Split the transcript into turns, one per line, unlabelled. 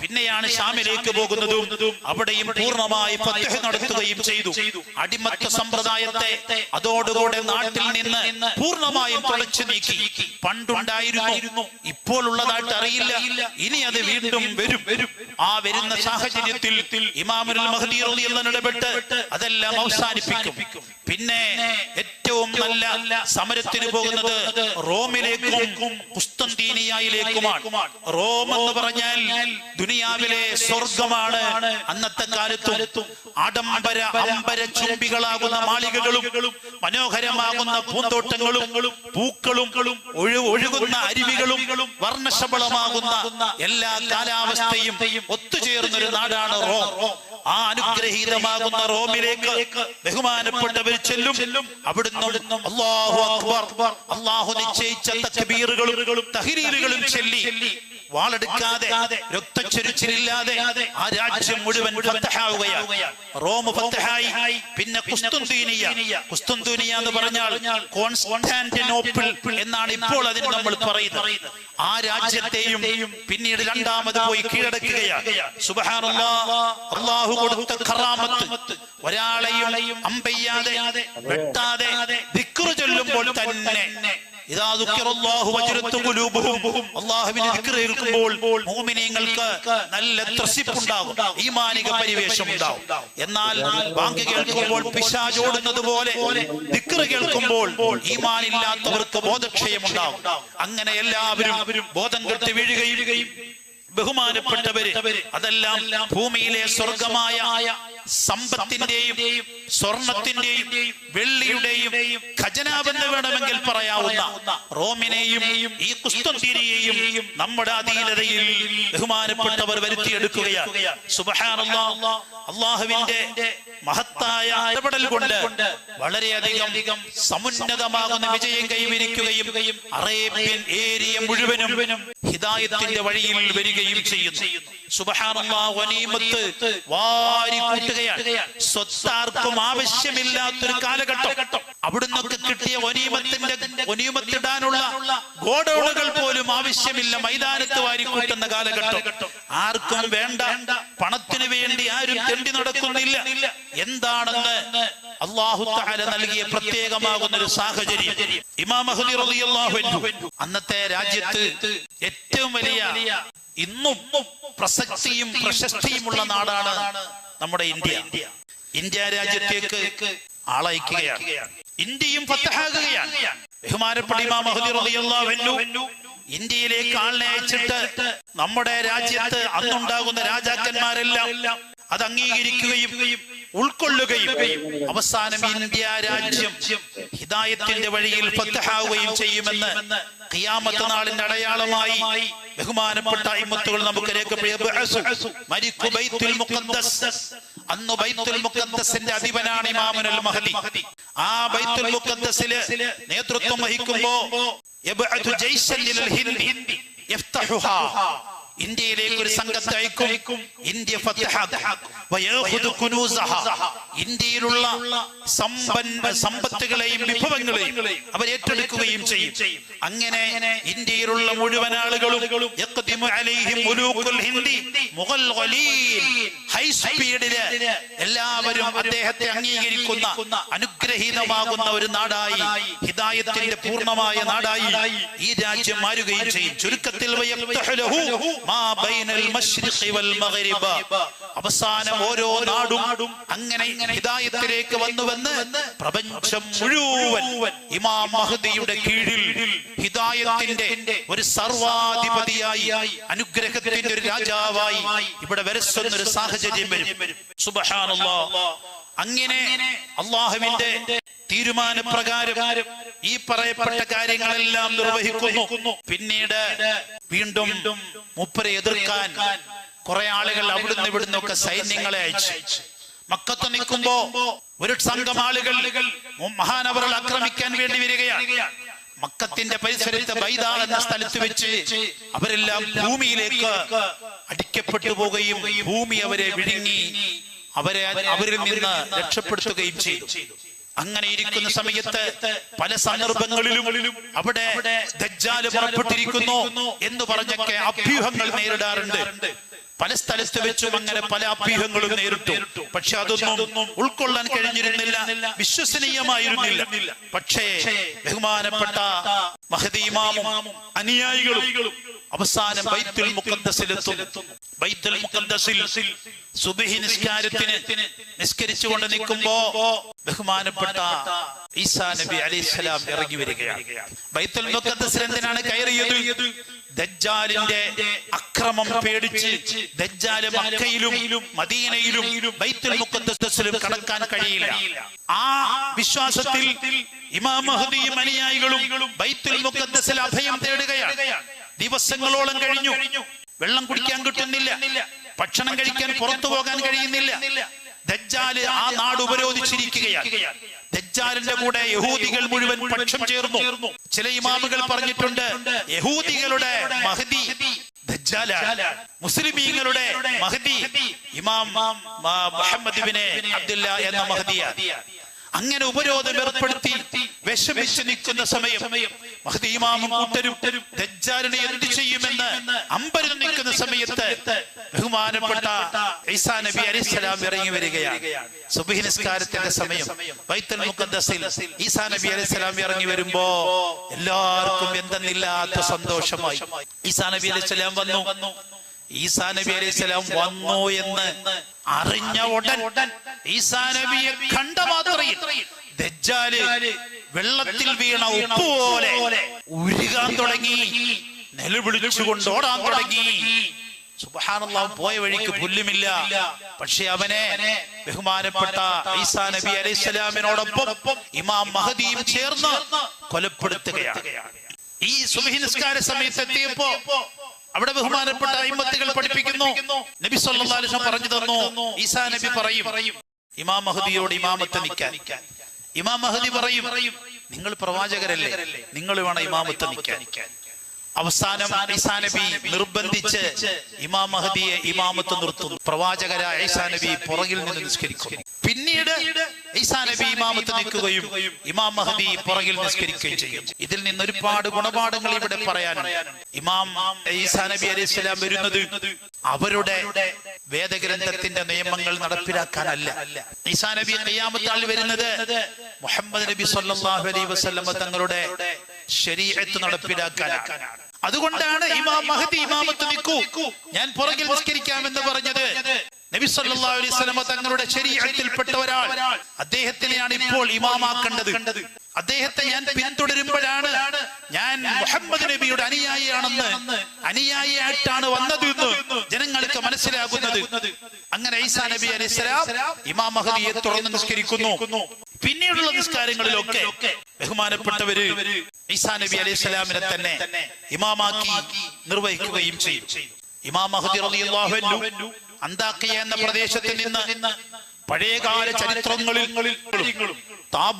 പിന്നെയാണ് ഷാമിലേക്ക് പോകുന്നതും അവിടെയും പൂർണമായി ഫത്തഹ് നടത്തുകയും ചെയ്തു. അടിമത്ത സമ്പ്രദായത്തെ അതോടുകൂടെ നാട്ടിൽ നിന്ന് പൂർണമായും തുളച്ചു നീക്കി. പണ്ടുണ്ടായിരുന്നു. ഇപ്പോൾ ഉള്ളതായിട്ട് അറിയില്ല. ഇനി അത് വീണ്ടും വരും. ആ വരുന്ന സാഹചര്യത്തിൽ ഇമാമുൽ മഹദീർ എന്ന് ഇടപെട്ട് അതെല്ലാം അവസാനിപ്പിക്കും. പിന്നെ ഏറ്റവും നല്ല സമരത്തിന് പോകുന്നത് റോമിലേക്കും കുസ്തന്തീനിയയിലേക്കുമാണ്. റോം എന്ന് പറഞ്ഞാൽ ദുനിയാവിലെ സ്വർഗമാണ്. അന്നത്തെ കാലത്തും ആഡംബര അമ്പര ചുംബികളാകുന്ന മാളികകളും മനോഹരമാകുന്ന പൂന്തോട്ടങ്ങളും പൂക്കളും ഒഴു ഒഴുകുന്ന അരുവികളും വർണശബളമാകുന്ന എല്ലാ കാലാവസ്ഥയും ഒത്തുചേർന്നൊരു നാടാണ് റോം. ആ അനുഗ്രഹീതമാകുന്ന റോമിലേക്ക് ബഹുമാനപ്പെട്ടവർ ചെല്ലും. അവിടുന്ന് അള്ളാഹു അക്ബർ അള്ളാഹു നിശ്ചയിച്ച തക്ബീറുകളും തഹരീലുകളും ചൊല്ലി. വാളെടുക്കാതെ രക്തച്ചൊരിച്ചിലില്ലാതെ ആ രാജ്യം മുഴുവൻ റോം ഫത്തഹായി പിന്നെ കുസ്തുന്തീനിയ കുസ്തുന്തീനിയ എന്ന് പറഞ്ഞാൽ കോൺസ്റ്റാന്റിനോപ്പിൾ എന്നാണ് ഇപ്പോൾ അതിന് നമ്മൾ പറയുന്നത്. ആ രാജ്യത്തെയും പിന്നീട് രണ്ടാമത് പോയി കീഴടക്കുകയാണ്. സുബഹാനല്ലാ അള്ളാഹു കൊടുത്ത കറാമത്ത്. ഒരാളെയും അമ്പയ്യാതെ വെട്ടാതെ ദിക്റ് ചൊല്ലുമ്പോൾ തന്നെ കേൾക്കുമ്പോൾ മുഅ്മിനീങ്ങൾക്ക് നല്ല ത്രസിപ്പുണ്ടാകും ഈമാനിക പരിവേഷം ഉണ്ടാകും എന്നാൽ ബാങ്ക് കേൾക്കുമ്പോൾ പിശാചോടുന്നത് പോലെ ദിക്ർ കേൾക്കുമ്പോൾ ഈമാനില്ലാത്തവർക്ക് ബോധക്ഷയം ഉണ്ടാകും അങ്ങനെ എല്ലാവരും ബോധം കെട്ടി വീഴുകയും ബഹുമാനപ്പെട്ടവര് അതെല്ലാം ഭൂമിയിലെ സ്വർഗമായ സമ്പത്തിന്റെയും സ്വർണത്തിന്റെയും വെള്ളിയുടെയും ഖജനാവെന്ന് വേണമെങ്കിൽ പറയാവുന്ന റോമിനെയും ഈ കുസ്തുരിയെയും നമ്മുടെ അധീനതയിൽ ബഹുമാനപ്പെട്ടവർ വരുത്തിയെടുക്കുകയാണ്. അള്ളാഹുവിന്റെ മഹത്തായ ഇടപെടൽ കൊണ്ട് വളരെയധികം സമുന്നതമാകുന്ന വിജയം കൈവരിക്കുകയും അറേബ്യൻ ഏരിയ മുഴുവനും ഹിതായത്തിന്റെ വഴിയിൽ വരികയും ചെയ്യുന്നു. വാരി കൂട്ടുകയാണ്. സ്വത്താർക്കും ആവശ്യമില്ലാത്തൊരു കാലഘട്ടം. അവിടുന്നൊക്കെ കിട്ടിയ ഒനീമത്തിന്റെ ഒനീമത്തിടാനുള്ള ഗോഡൌണുകൾ പോലും ആവശ്യമില്ല. മൈതാനത്ത് വാരി കൂട്ടുന്ന കാലഘട്ടം. ആർക്കും വേണ്ട പണത്തിന് വേണ്ടി ആരും തെണ്ടി നടക്കുന്നില്ല. എന്താണെന്ന് അള്ളാഹു താല നൽകിയ പ്രത്യേകമാകുന്ന ഒരു സാഹചര്യം. ഇമാം അന്നത്തെ രാജ്യത്ത് ഏറ്റവും വലിയ ഇന്നും പ്രസക്തിയും പ്രശസ്തിയുമുള്ള നാടാണ് നമ്മുടെ ഇന്ത്യ. ഇന്ത്യ രാജ്യത്തേക്ക് ആളയക്കുകയാണ്. ഇന്ത്യയും ഫത്തഹാകുകയാണ്. ബഹുമാനപ്പെട്ട ഇമാം മഹദി ഇന്ത്യയിലേക്ക് ആളിനെ അയച്ചിട്ട് നമ്മുടെ രാജ്യത്ത് അന്നുണ്ടാകുന്ന രാജാക്കന്മാരെല്ലാം അത് അംഗീകരിക്കുകയും ഉൾക്കൊള്ളുകയും അവസാനം ഇന്ത്യ രാജ്യം ഹിദായത്തിന്റെ വഴിയിൽ ഫത്തഹാവുകയും ചെയ്യുമെന്ന് ഖിയാമത്ത് നാളിന്റെ അടയാളമായി ബഹുമാനപ്പെട്ട അയിമത്തുകൾ നമുക്ക് അന്ന് ബൈത്തുൽ മുഖദ്ദസിന്റെ അധിപനാണ് ഇമാമുൽ മഹദി. ആ ബൈത്തുൽ മുഖദ്ദസിൽ നേതൃത്വം വഹിക്കുമ്പോ ലിൽ ഹിന്ദ്. ഇന്ത്യയിലേക്ക് ഒരു സംഘത്തെ അയക്കും ഇന്ത്യ. ഇന്ത്യയിലുള്ള സമ്പന്ന സമ്പത്തുകളെയും വിഭവങ്ങളെയും അവർ ഏറ്റെടുക്കുകയും ചെയ്യും. അങ്ങനെ ഇന്ത്യയിലുള്ള മുഴുവൻ ആളുകളും യഖ്ദിമു അലൈഹിം മുലൂക്കുൽ ഹിന്ദി മുഗൾ ഖലീൽ ഹൈ സ്പീഡിൽ എല്ലാവരും അദ്ദേഹത്തെ അംഗീകരിക്കുന്ന അനുഗ്രഹീതമാകുന്ന ഒരു നാടായി ഹിദായത്തിന്റെ പൂർണമായ നാടായി ഈ രാജ്യം മാറുകയും ചെയ്യും. ചുരുക്കത്തിൽ അവസാനം ഓരോ നാടും അങ്ങനെ ഹിദായത്തിലേക്ക് വന്നുവെന്ന് പ്രപഞ്ചം മുഴുവൻ ഇമാം മഹദിയുടെ കീഴിൽ ഹിതായത്തിന്റെ ഒരു സർവാധിപതിയായി അനുഗ്രഹത്തിന്റെ ഒരു രാജാവായി ഇവിടെ വരസുന്ന ഒരു സാഹചര്യം വരും. സുബഹാനല്ലാ. അങ്ങനെ അള്ളാഹുവിന്റെ തീരുമാനപ്രകാരം ഈ പറയപ്പെട്ട കാര്യങ്ങളെല്ലാം നിർവഹിക്കുന്നു. പിന്നീട് വീണ്ടും മുപ്പരെ എതിർക്കാൻ കുറെ ആളുകൾ അവിടുന്ന് ഇവിടുന്ന് ഒക്കെ സൈന്യങ്ങളെ അയച്ചു. മക്കത്ത് നിൽക്കുമ്പോ ഒരു സംഘം ആളുകൾ മഹാനവറുകൾ ആക്രമിക്കാൻ വേണ്ടി വരികയാണ്. മക്കത്തിന്റെ പരിസരത്ത് ബൈദ എന്ന സ്ഥലത്ത് വെച്ച് അവരെല്ലാം ഭൂമിയിലേക്ക് അടിക്കപ്പെട്ടു പോവുകയും ഭൂമി അവരെ വിഴുങ്ങി അവരെ അവരിൽ നിന്ന് രക്ഷപ്പെടുത്തുകയും ചെയ്തു. അങ്ങനെ ഇരിക്കുന്ന സമയത്ത് പല സന്ദർഭങ്ങളിലും അവിടെ ദജ്ജാൽ പുറപ്പെട്ടിരിക്കുന്നു എന്ന് പറഞ്ഞൊക്കെ അഭ്യൂഹങ്ങൾ നേരിടാറുണ്ട്. പല സ്ഥലത്ത് വെച്ചും അങ്ങനെ പല അഭ്യൂഹങ്ങളും നേരിട്ടു. പക്ഷെ അതൊന്നും ഉൾക്കൊള്ളാൻ കഴിഞ്ഞിരുന്നില്ല. വിശ്വസനീയമായിരുന്നില്ല. പക്ഷേ ബഹുമാനപ്പെട്ട മഹദീമാമും അനുയായികളും അവസാനം ബൈത്തുൽ മുഖദ്ദസിലെത്തും ബൈത്തുൽ മുഖദ്ദസിൽ സുബിഹി നിസ്കാരത്തിന് നിസ്കരിച്ചുകൊണ്ട് നിൽക്കുമ്പോ ബഹുമാനപ്പെട്ട ഈസാ നബി അലൈഹിസ്സലാം ഇറങ്ങി വരികയാണ്. ബൈത്തുൽ മുഖദ്ദസിൽ എന്തിനാണ് കയറിയത്? ദജ്ജാലിന്റെ അക്രമം പേടിച്ച് ദജ്ജാൽ മക്കയിലും മദീനയിലും ബൈത്തുൽ മുഖദ്ദസിലും കടക്കാൻ കഴിയില്ല. ആ വിശ്വാസത്തിൽ ഇമാം മഹദിയും അനുയായികളും ബൈത്തുൽ മുഖദ്ദസിൽ അഭയം തേടുകയാണ്. ദിവസങ്ങളോളം കഴിഞ്ഞു. വെള്ളം കുടിക്കാൻ കിട്ടുന്നില്ല. ഭക്ഷണം കഴിക്കാൻ പുറത്തു പോകാൻ കഴിയുന്നില്ല. ദജ്ജാൽ ആ നാട് ഉപരോധിച്ചിരിക്കുകയാണ്. ദജ്ജാലിന്റെ കൂടെ യഹൂദികൾ മുഴുവൻ പക്ഷം ചേർന്നു. ചില ഇമാമുകൾ പറഞ്ഞിട്ടുണ്ട് യഹൂദികളുടെ മഹദി മുസ്ലിമീങ്ങളുടെ മഹദി ഇമാം മുഹമ്മദ് അബ്ദുല്ല എന്ന മഹദിയാണ്. അങ്ങനെ ഉപരോധം ഏർപ്പെടുത്തി വിഷമിച്ച് നിൽക്കുന്ന സമയം മഹദീമാമും കൂട്ടരും ദജ്ജാലിനെ എന്ത് ചെയ്യുമെന്ന് അമ്പരം നിൽക്കുന്ന സമയത്ത് ബഹുമാനപ്പെട്ട ഈസാ നബി അലിസ്സലാം ഇറങ്ങി വരികയാണ്. സുബഹി നിസ്കാരത്തിന്റെ സമയം. വൈത്തൽ മുഖദ്ദസിൽ ഈസാ നബി അലിസ്സലാം ഇറങ്ങി വരുമ്പോ എല്ലാവർക്കും എന്തെന്നില്ലാത്ത സന്തോഷമായി. ഈസാ നബി അലിസ്സലാം വന്നു. ഈസാ നബി അലൈഹി സ്വലാം വന്നു എന്ന് അറിഞ്ഞ ഉടൻ ഈസാ നബിയെ കണ്ട മാത്രയിൽ ദജ്ജാൽ വെള്ളത്തിൽ വീണ ഉപ്പ് പോലെ ഉരുകാൻ തുടങ്ങി നിലവിളിച്ചുകൊണ്ട് ഓടാൻ തുടങ്ങി. സുബ്ഹാനല്ലാഹ് പോയ വഴിക്ക് പുല്ലുമില്ല. പക്ഷെ അവനെ ബഹുമാനപ്പെട്ട ഈസാ നബി അലൈഹി സ്വലാമിനോടൊപ്പം ഇമാം മഹദിയും ചേർന്ന് കൊലപ്പെടുത്തുകയാണ്. ഈ സുബഹി നിസ്കാര സമയത്ത് എത്തിയപ്പോ അവിടെ ബഹുമാനപ്പെട്ട അയിമത്തുകൾ പഠിപ്പിക്കുന്നു. നബി സല്ലല്ലാഹു പറഞ്ഞു തന്നു. ഈസാ നബി പറയും ഇമാം മഹദിയോട് ഇമാമത്ത് നിൽക്കാൻ. ഇമാം മഹദി പറയും നിങ്ങൾ പ്രവാചകരല്ലേ? നിങ്ങൾ വേണം ഇമാമത്ത് നിൽക്കാൻ. അവസാനം ഈസാ നബി നിർബന്ധിച്ച് ഇമാം മഹദിയെ ഇമാമത്ത് നിർത്തുന്നു. പ്രവാചകരായ ഈസാ നബി പുറകിൽ നിന്ന് നിസ്കരിക്കുന്നു. ഈസാ നബി ഇമാമത്ത് നിൽക്കുകയും ഇമാം മഹദി പുറകിൽ നിസ്കരിക്കുകയും ചെയ്യും. ഇതിൽ നിന്ന് ഒരുപാട് ഗുണപാഠങ്ങൾ ഇവിടെ പറയാനുണ്ട്. ഇമാം ഈസാ നബി അലൈഹി സ്വലാം വരുന്നത് അവരുടെ വേദഗ്രന്ഥത്തിന്റെ നിയമങ്ങൾ നടപ്പിലാക്കാനല്ല. ഈസാ നബി ഖിയാമത്താൾ വരുന്നത് മുഹമ്മദ് നബി സല്ലാഹു അലൈഹി വസ്ലമ തങ്ങളുടെ ശരീരത്ത് നടപ്പിലാക്കാനാണ്. അതുകൊണ്ടാണ് ഇമാം മഹദി ഇമാമത്ത് നിൽക്കൂ. ഞാൻ പുറകിൽ നിസ്കരിക്കാമെന്ന് പറഞ്ഞത് തങ്ങളുടെ ശരീരത്തിൽപ്പെട്ട ഒരാൾ അദ്ദേഹത്തിനെയാണ് ഇപ്പോൾ ഇമാമാക്കേണ്ടത്. അദ്ദേഹത്തെ ഞാൻ പിന്തുടരുമ്പോഴാണ് ഞാൻ മുഹമ്മദ് നബിയുടെ അനുയായിയാണെന്ന് അനുയായിയായിട്ടാണ് വന്നത് എന്ന് ജനങ്ങൾക്ക് മനസ്സിലാകുന്നത്. അങ്ങനെ ഐസാ നബി അലൈഹി ഇമാം മഹദിയെ തുറന്ന് നിസ്കരിക്കുന്നു. പിന്നീടുള്ള നിസ്കാരങ്ങളിലൊക്കെ ബഹുമാനപ്പെട്ടവര് ഈസാ നബി അലൈഹി സ്വലാമിനെ തന്നെ ഇമാമാക്കി നിർവഹിക്കുകയും ചെയ്യും ഇമാം മഹദി റളിയല്ലാഹു അൻഹു അന്താക്കിയ എന്ന പ്രദേശത്ത് നിന്ന് പഴയകാല ചരിത്രങ്ങളിൽ താബ്